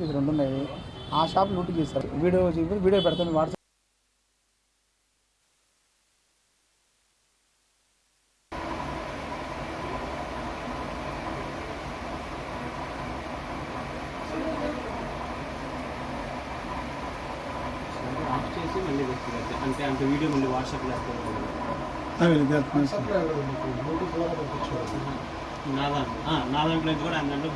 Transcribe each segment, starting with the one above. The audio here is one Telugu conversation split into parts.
ఇది రెండు ఉన్నాయి. ఆ షాప్ లూట్ చేశారు. వీడియో చూపి వీడియో పెడతాను వాట్సాప్. ఆఫ్ చేసి మళ్ళీ పెట్టుకోవచ్చు అంటే అంత వీడియో మళ్ళీ వాట్సాప్లో నా దాంట్లో. ఆ, నా దాంట్లో కూడా ఆయన దాంట్లో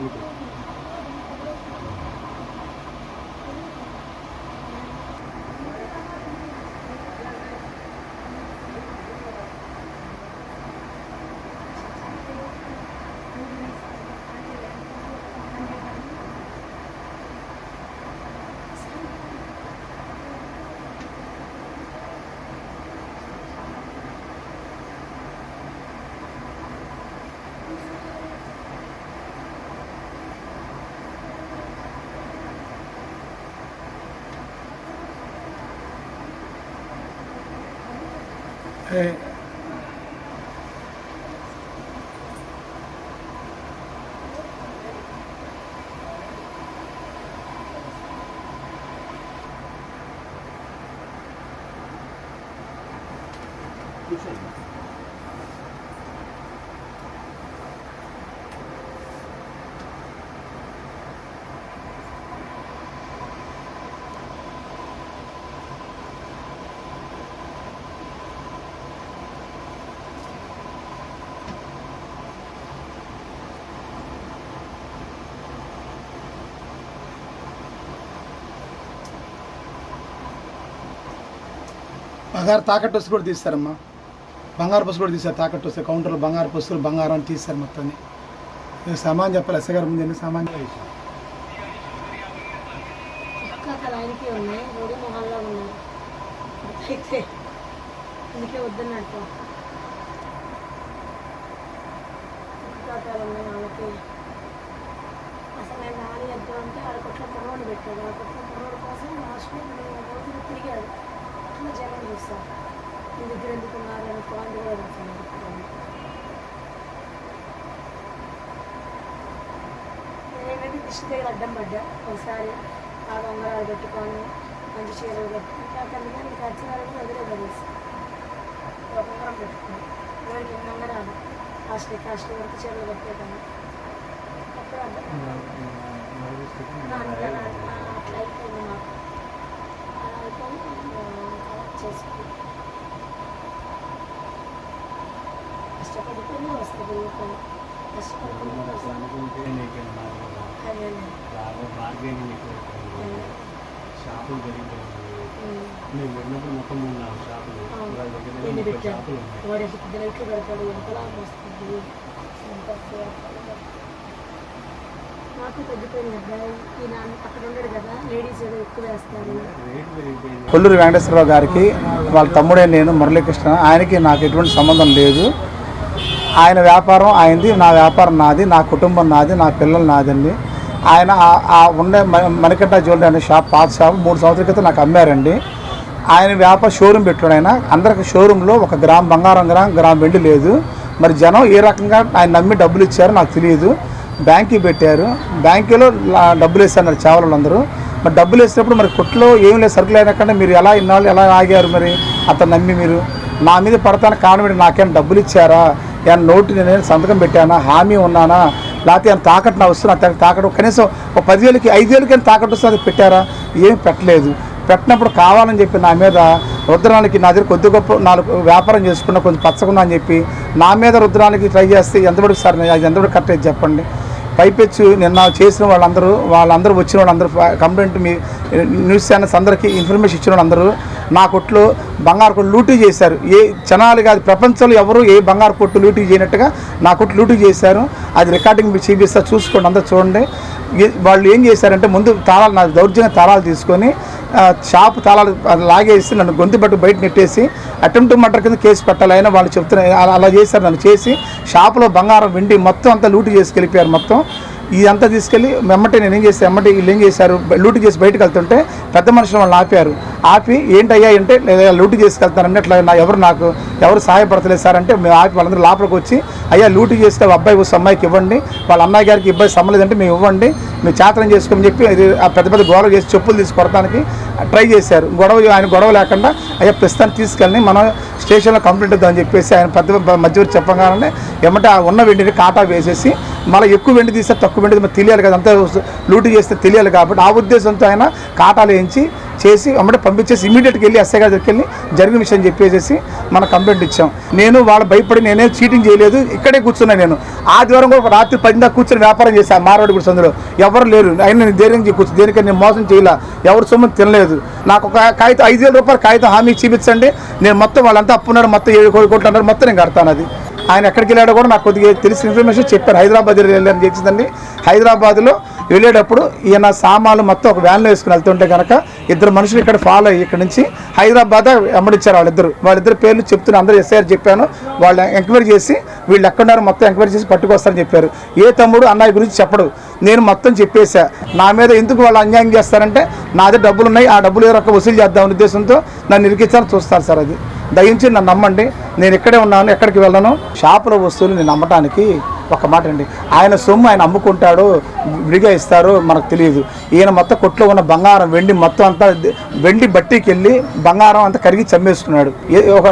బ్లూటూత్ కూర్చోండి బంగారు తాకట్టు వస్తు కూడా తీస్తారమ్మా. బంగారు బస్సు కూడా తీస్తారు తాకట్టు వస్తే. కౌంటర్లో బంగారు బస్సులు బంగారం అని తీస్తారు మొత్తాన్ని. నేను సామాన్ చెప్పాలి ఎస్ఐ గారు ముందు సామాన్ ఉన్నాయి? అయితే అసలు నేను రాని వద్దు అంటే ఆడ కొట్ల పెట్టాడు. ఆ కొట్ల పొరవాడు కోసం లాస్ట్ తిరిగాడు. అట్లా జగన్ చూస్తాను మీ దగ్గర ఎందుకు ఉన్నారు అని పాయింట్ కూడా పెడతాను నేనేంటంటే దిష్టి దగ్గర అడ్డం పడ్డా ఒకసారి ఆ ఉంగరాలు పెట్టుకొని మంచి చీరలు కట్టి ఇంకా అక్కడ నేను ఖర్చు వరకు వదిలే పడేసి ఒక ఉంగరం పెట్టుకుని ఎవరికి ఎన్ని ఉంగరాలు కాస్ట్లీ కాస్ట్లీ వరకు చీరలు కట్టేదాన్ని అప్పుడు ఆ, అట్లా అయిపోయింది మాకు అలా అయిపోయి కలెక్ట్ చేసుకుని కష్టపడితేనే వస్తుంది ఊరుకొని కష్టపడితేనే వస్తుంది అనుకుంటే నీకు అదే బాగా బార్గెనింగ్ ఎక్కువ షాపులు పెరిగిపోయింది ఉమ్. నేను వెళ్ళినప్పుడు మొత్తం మూడు నాలుగు షాపులు వాళ్ళ దగ్గర ఎన్ని ముప్పై పెట్టారు షాపులు ఉన్నాయి వాడు పెద్ద లైట్లు పెడతాడు ఎంతలా వస్తుంది కొల్లూరు వెంకటేశ్వరరావు గారికి వాళ్ళ తమ్ముడే నేను మురళీకృష్ణ ఆయనకి నాకు ఎటువంటి సంబంధం లేదు. ఆయన వ్యాపారం ఆయనది నా వ్యాపారం నాది నా కుటుంబం నాది నా పిల్లలు నాదండి. ఆయన ఆ- ఉండే మణికట్ట జ్యువెలరీ అనే షాప్ పాత షాప్ మూడు సంవత్సరాల క్రితం నాకు అమ్మారండి. ఆయన వ్యాపార షోరూమ్ పెట్టాడు ఆయన. అందరికి షోరూంలో ఒక గ్రామ్ బంగారం గ్రామ్ గ్రామ్ వెండి లేదు. మరి జనం ఏ రకంగా ఆయన నమ్మి డబ్బులు ఇచ్చారో నాకు తెలియదు. బ్యాంక్కి పెట్టారు. బ్యాంకులో డబ్బులు వేస్తున్నారు చేవలు అందరూ మరి డబ్బులు వేసినప్పుడు మరి కొట్లో ఏం లేదు సరుకులు అయినాకంటే మీరు ఎలా ఇన్నాళ్ళు ఎలా ఆగారు మరి? అతను నమ్మి మీరు. నా మీద పడతాను కానివ్వండి నాకేమైనా డబ్బులు ఇచ్చారా? ఏమైనా నోటు నేను సంతకం పెట్టానా? హామీ ఉన్నానా? లేకపోతే ఏమైనా తాకట్టు నా వస్తున్నా తాకట్టు కనీసం ఒక పదివేలకి ఐదేళ్ళకి తాకట్టు వస్తుంది అది పెట్టారా? ఏం పెట్టలేదు. పెట్టినప్పుడు కావాలని చెప్పి నా మీద రుద్రానికి నా దగ్గర కొద్ది గొప్ప నాలుగు వ్యాపారం చేసుకున్నా కొంచెం పచ్చకున్నా అని చెప్పి నా మీద రుద్రానికి ట్రై చేస్తే ఎంతవరకు సార్? అది ఎంతవరకు కరెక్ట్ అయితే చెప్పండి. పైపెచ్చు నిన్న చేసిన వాళ్ళందరూ వాళ్ళందరూ వచ్చిన వాళ్ళందరూ కంప్లైంట్ మీ న్యూస్ ఛానల్స్ అందరికీ ఇన్ఫర్మేషన్ ఇచ్చిన వాళ్ళందరూ నా కొట్లో బంగారు కొట్టు లూటీ చేశారు. ఏ చనాలు కాదు ప్రపంచంలో ఎవరు ఏ బంగారు కొట్టు లూటీ చేయనట్టుగా నా కొట్టు లూటీ చేశారు. అది రికార్డింగ్ చూపిస్తా చూసుకోండి అందరూ చూడండి. వాళ్ళు ఏం చేశారంటే ముందు తాళాలు నా దౌర్జన్య తాళాలు తీసుకొని షాపు తాళాలు లాగేసి నన్ను గొంతు పట్టు బయట నెట్టేసి అటెంప్ట్ మర్డర్ కింద కేసు పెట్టాలి అయినా వాళ్ళు చెప్తున్నారు అలా అలా చేశారు నన్ను చేసి షాపులో బంగారం వెండి మొత్తం అంతా లూటు చేసుకెళ్ళిపోయారు మొత్తం. ఇదంతా తీసుకెళ్ళి వెమ్మటే నేను ఏం చేశాను వెమ్మటే వీళ్ళు ఏం చేశారు లూటు చేసి బయటకు వెళ్తుంటే పెద్ద మనుషులు వాళ్ళని ఆపారు. ఆపి ఏంటయ్యా అంటే లేదా లూటు చేసుకెళ్తానండి అట్లా నా ఎవరు నాకు ఎవరు సహాయపడతలేదు సార్ అంటే మేము ఆపి వాళ్ళందరూ లోపలికి వచ్చి అయ్యా లూటు చేస్తే అబ్బాయి వస్తే అమ్మాయికి ఇవ్వండి వాళ్ళ అన్నయ్య గారికి ఇబ్బంది సమ్మలేదంటే మేము ఇవ్వండి మేము చాతనం చేసుకోమని చెప్పి అది ఆ పెద్ద పెద్ద గొడవ చేసి చెప్పులు తీసి కొడటానికి ట్రై చేశారు. గొడవ ఆయన గొడవ లేకుండా అయ్యా ప్రస్తుతానికి తీసుకెళ్ళి మనం స్టేషన్లో కంప్లైంట్ ఇద్దామని చెప్పేసి ఆయన పెద్ద మధ్యవర్తి చెప్పగానే ఏమంటే ఉన్న వెండిని కాటా వేసేసి మళ్ళీ ఎక్కువ వెండి తీస్తే తక్కువ వెండి తెలియాలి కదా అంతా లూటు చేస్తే తెలియాలి కాబట్టి ఆ ఉద్దేశంతో ఆయన కాటాలు వేయించి చేసి అమ్మటే పంపించేసి ఇమీడియట్గా వెళ్ళి ఎస్ఐ గారి దగ్గరికి వెళ్ళి జరిగిన విషయం చెప్పేసేసి మన కంప్లైంట్ ఇచ్చాం. నేను వాళ్ళు భయపడి నేనే చీటింగ్ చేయలేదు ఇక్కడే కూర్చున్నా నేను. ఆదివారం కూడా ఒక రాత్రి పది దాకా కూర్చొని వ్యాపారం చేశాను మార్వాడి గుడి సందులో ఎవరు లేరు. అయినా నేను ధైర్యం కూర్చు దేనికైనా నేను మోసం చేయలే. ఎవరు సొమ్ము తినలేదు. నాకు ఒక కాగితం ఐదు వేల రూపాయలు కాగితం హామీ చూపించండి. నేను మొత్తం వాళ్ళంతా అప్పున్నారు మొత్తం ఏడు కోటి కోట్లు అన్నారు మొత్తం నేను కడతాను అది. ఆయన ఎక్కడికి వెళ్ళాడో కూడా నాకు కొద్దిగా తెలిసిన ఇన్ఫర్మేషన్ చెప్పారు. హైదరాబాద్ వెళ్ళారని చేసిందండి హైదరాబాద్లో వెళ్ళేటప్పుడు ఈయన సామాన్లు మొత్తం ఒక వ్యాన్లో వేసుకుని వెళ్తుంటే కనుక ఇద్దరు మనుషులు ఇక్కడ ఫాలో అయ్యి ఇక్కడ నుంచి హైదరాబాద్ వెంబడించారు వాళ్ళిద్దరు. వాళ్ళిద్దరు పేర్లు చెప్తున్న అందరూ ఎస్ఐఆర్ చెప్పాను. వాళ్ళు ఎంక్వైరీ చేసి వీళ్ళు ఎక్కడున్నారో మొత్తం ఎంక్వైరీ చేసి పట్టుకొస్తారని చెప్పారు. ఏ తమ్ముడు అన్నయ్య గురించి చెప్పడు. నేను మొత్తం చెప్పేశా. నా మీద ఎందుకు వాళ్ళు అన్యాయం చేస్తారంటే నా దగ్గర డబ్బులు ఉన్నాయి ఆ డబ్బులు ఏ వసూలు చేద్దామనే ఉద్దేశంతో నన్ను ఇరికించాలని చూస్తారు సార్ అది. దయించి నన్ను నమ్మండి. నేను ఇక్కడే ఉన్నాను ఎక్కడికి వెళ్ళను. షాపుల వస్తువులు నేను నమ్మటానికి ఒక మాట అండి. ఆయన సొమ్ము ఆయన అమ్ముకుంటాడు విడిగా ఇస్తారు మనకు తెలియదు. ఈయన మొత్తం కొట్లో ఉన్న బంగారం వెండి మొత్తం అంతా వెండి బట్టీకి వెళ్ళి బంగారం అంతా కరిగి చమ్మేసుకున్నాడు ఒక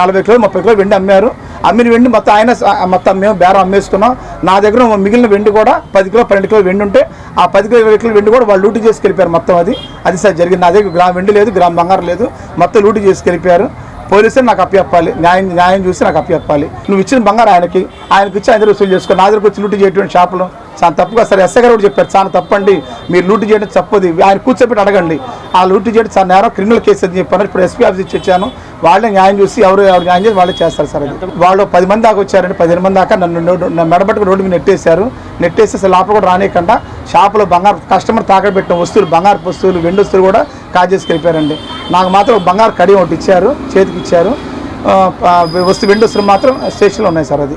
నలభై కిలో ముప్పై కిలో వెండి అమ్మారు. అమ్మిన వెండి మొత్తం ఆయన మొత్తం మేము బేరం అమ్మేసుకున్నాం. నా దగ్గర మిగిలిన వెండి కూడా పది కిలో పన్నెండు కిలో వెండి ఉంటే ఆ పది కిలో ఇరవై కిలో వెండి కూడా వాళ్ళు లూటు చేసుకెళ్ళిపోయారు మొత్తం అది. అది సార్ జరిగింది. నా దగ్గర గ్రామ్ వెండి లేదు గ్రామ్ బంగారం లేదు. మొత్తం లూటు చేసుకెళ్ళిపోయారు. పోలీసులు నాకు అప్పచెప్పాలి న్యాయం న్యాయం చూసి నాకు అప్పచెప్పాలి నువ్వు ఇచ్చిన బంగారం ఆయనకి ఆయనకి ఇచ్చి ఆయన వసూలు చేసుకో. నా దగ్గరకు వచ్చి లూటీ చేయటువంటి షాపులు చాలా తప్పుగా సరే ఎస్ఐ గారు కూడా చెప్పారు చాలా తప్పండి మీరు లూటు చేయడం తప్పది ఆయన కూర్చోబెట్టి అడగండి. ఆ లూటు చేయడం చాలా నేరం క్రిమినల్ కేసు అని చెప్పాను ఇప్పుడు ఎస్పీ ఆఫీస్ ఇచ్చి వచ్చాను. వాళ్ళే న్యాయం చూసి ఎవరు ఎవరు న్యాయం చేసి వాళ్ళే చేస్తారు సార్ అది. వాళ్ళు పది మంది దాకా వచ్చారండి పదిహేను మంది దాకా నన్ను నన్ను- మెడబట్టుకు రోడ్డు మీద నెట్టేశారు. నెట్టేసి అసలు లోపల కూడా రానియకుండా. షాపులో బంగారు కస్టమర్ తాకబెట్టిన వస్తువులు బంగారు వస్తువులు వెండి వస్తువులు కూడా కాజేసి వెళ్ళిపోయారండి నాకు మాత్రం బంగారు కడి ఒకటి ఇచ్చారు చేతికి ఇచ్చారు. వస్తువు వెండి వస్తువులు మాత్రం స్టేషన్లో ఉన్నాయి సార్ అది.